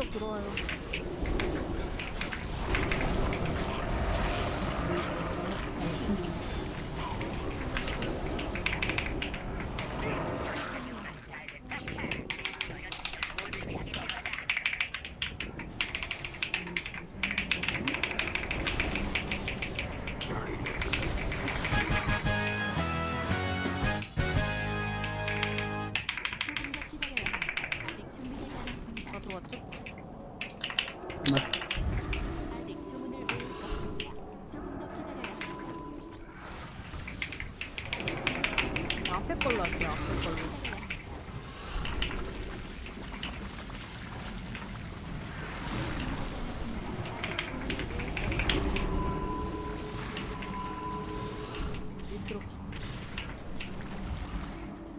무적 들어와요. 들어왔죠? 네. 아직 주문을 외울 수 없습니다. 조금 더 기다려야 합니다. 앞에 걸로 할게요. 앞에 걸로. 밑으로.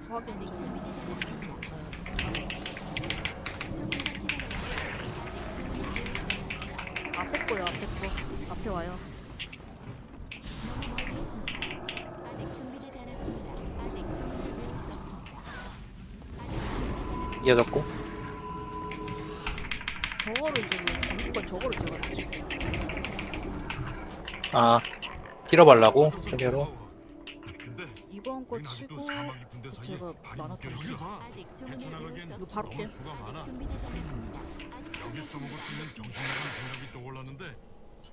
확인 아직 좀. 준비되지 않았습니다. 네. 조금 더 기다려야 합니다. 아직 주문을 외울 수 없습니다. 앞에 거요. 앞에 거. 앞에 와요. 이어졌고 저거를 이제 잠깐 저거를 제가 아 잃어발라고 저기로 이번 거 치고 제가 많았던 거. 아직 주문을 이거. 바로 깨. 수가 많아. 아직 준비되지 않았습니다. 아직 여기 써먹을 수 있는 정신나간 생각이 떠올랐는데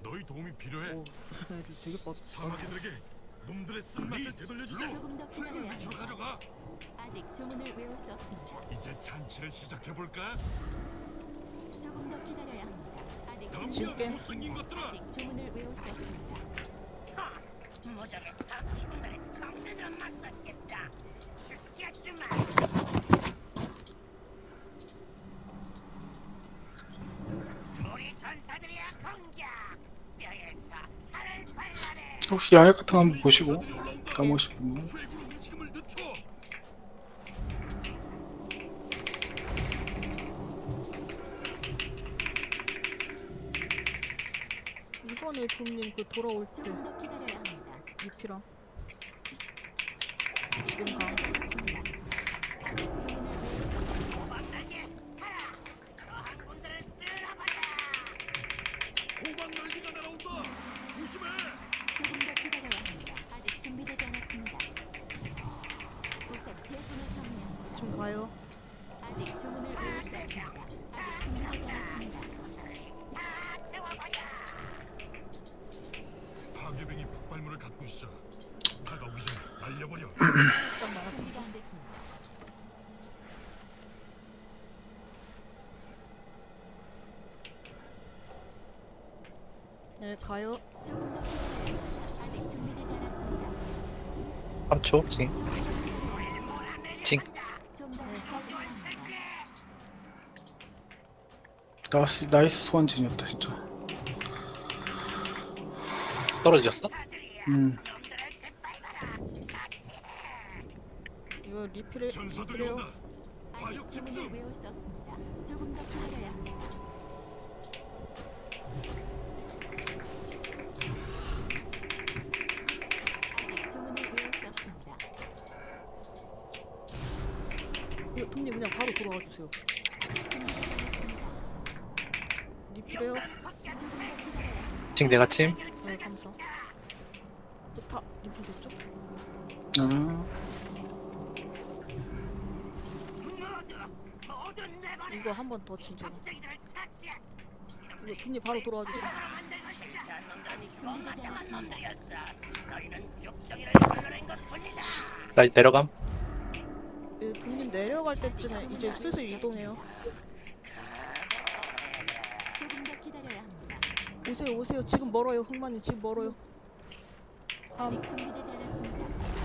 너희 도움이 필요해. 오, 애들 되게 뻗. 사마귀들에게 놈들의 쓴맛을 되돌려주자. 조금 더 기다려야 저 합니다. 가져가. 아직 주문을 외울 수 없습니다. 이제 잔치를 시작해 볼까? 조금 더 기다려야 합니다. 아직 줄게. 못생긴 않았습니다. 것들아. 아직 주문을 외울 수 없습니다. 혹시 양액 같은 거 한번 보시고 늦춰. 이번에 좀님 그 돌아올 때. 유피랑 파괴병이 폭발물을 갖고 있어. 다가오기 전에 네 가요. 조금 더 기다려야 합니다. 아직 준비되지 않았습니다. 3초 징 징. 합니다. 나이스, 나이스 소환진이었다 진짜 떨어졌어? 음 이거 전사들이 리필해요. 온다. 아직 주문을 집중. 외울 수 없습니다. 조금 더 기다려야 합니다. 아직 주문을 외울 수 없습니다. 이거 동님 그냥 바로 돌아와 주세요. 아직 준비되지 않았습니다. 리필해요. 조금 더 기다려야 합니다. 징 내가 침 네 감사. 좋다. 리필 됐죠? 아, 이거 한 번더 진짜. 이거 동님 바로 돌아와 주세요. 나 내려감 예, 동님 내려갈 때쯤에 이제 슬슬 이동해요. 조금 더 기다려야 합니다. 오세요 오세요. 지금 멀어요. 흑마님 지금 멀어요. 아직 준비되지 않았습니다.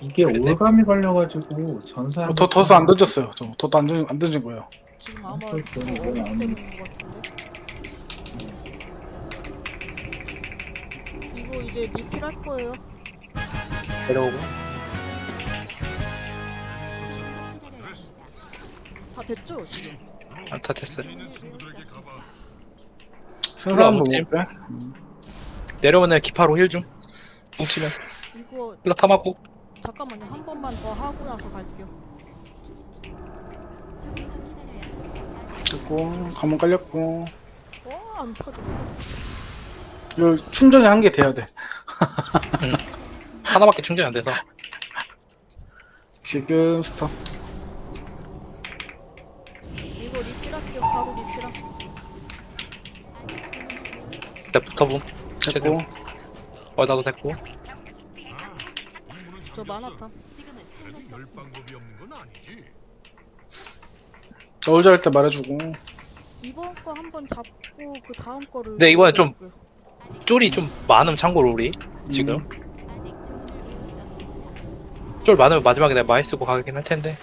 이게 그래, 네. 올감이 걸려가지고 전사 더, 더도 안 던졌어요 저 더도 안, 던, 안 던진 거예요 지금 아마 그거 때문인 것 같은데. 이거 이제 리필할 거예요. 내려오고. 다 됐죠 지금. 아, 다 됐어. 생사 한번? 볼게 내려오는 기파로 힐좀 뭉치면 이거 힐러 탐하고 잠깐만요 한 번만 더 하고 나서 갈게요. 됐고 가문 깔렸고 와 안 터져. 이거 충전이 한 개 돼야 돼 하나밖에 충전이 안 돼서 지금 스톱 이거 리필할게요. 바로 리필할. 일단 붙어봄 됐고 최대한. 어 나도 됐고 저 만화타. 지금은 수 없습니다. 방법이 없는 건 아니지. 넣을자 할때 말해주고 이번 거 한번 잡고 그 다음 거를. 네, 이번엔 좀-. 쫄이 좀 많음 참고로 우리 지금 음. 아직 주문을 외울 수 없습니다. 쫄 많으면 마지막에 내가 많이 쓰고 가긴 할 텐데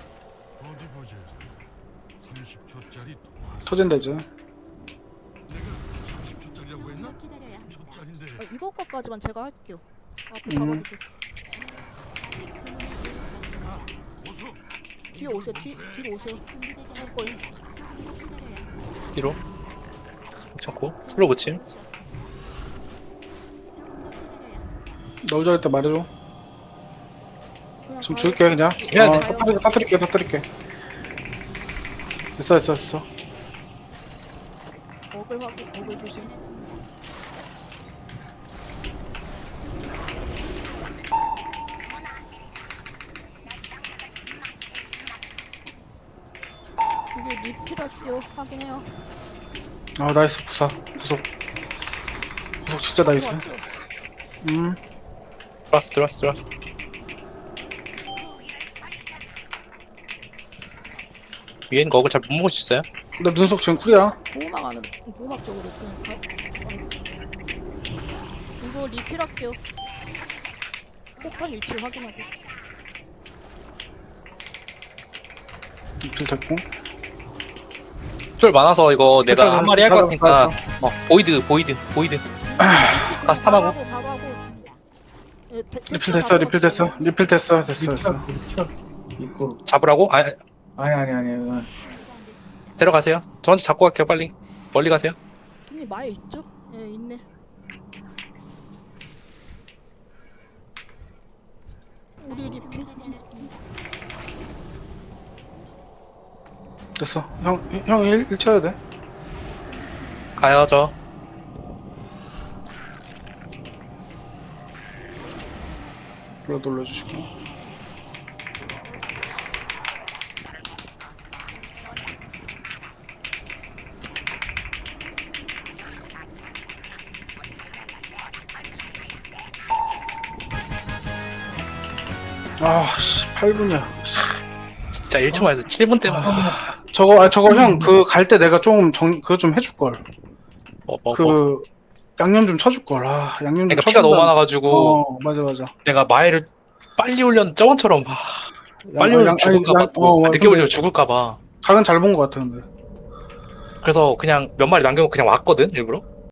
어디 보자. 30초짜리 터진다 이제 내가 30초짜리라고 했나? 조금만 기다려야 합니다. 30초짜리인데. 아, 이번 거까지만 제가 할게요. 앞에 음. 잡아주세요. 뒤에 오세요. 뒤 뒤로 오세요. 할 합니다. 뒤로 잡고 슬로우 붙임 조금 더 기다려야 합니다. 넣을자 할때 말해줘 그냥 지금 가요. 줄게 그냥 해야 어, 돼. 터뜨릴게 터뜨릴게 터뜨릴게 됐어 됐어 됐어 어글 확인. 어글 조심. 이게 리필할게요. 확인해요. 아 나이스 부사 구속 구속 진짜 나이스 맞죠? 음 들어왔어 들어왔어 들어왔어 위엔 거그 잘못 먹을 수 있어요? 나 눈속 지금 쿨이야 보호막 안으로 보호막 쪽으로 그냥 가. 아이고. 이거 리필할게요. 폭탄 위치 확인하고. 리필 됐고 쫄 많아서 이거 내가 한 마리 할 것 같으니까. 어 보이드 보이드 보이드 다시 탐하고. 바로 하고 바로 하고. 예, 대- 리필 됐어 리필. 됐어 리필 됐어 됐어 됐어 이거 잡으라고? 아 아니 아니 아니 아니. 데려가세요 저한테 잡고 갈게요 빨리 멀리 가세요 돈이 많이 있죠? 예, 있네. 우리 리필. 준비되지 않았습니다. 됐어. 형 형 1, 일 쳐야 돼. 가요 저 불러 눌러주시고. 아 씨 8분이야. 진짜 1초만 해서 7분 때만 저거 아 저거 형 그 갈 때 내가 좀 정 그거 좀 해줄 걸. 뭐, 뭐, 그 뭐. 양념 좀 쳐줄 걸. 아 양념 좀 그러니까 쳐준다. 피가 너무 많아가지고 어 맞아 맞아. 내가 마일을 빨리 올렸 저번처럼 아, 빨리 양- 죽을까봐 양- 또 어, 늦게 올리면 죽을까봐 각은 잘 본 것 같아 근데. 그래서 그냥 몇 마리 남겨놓고 그냥 왔거든 일부러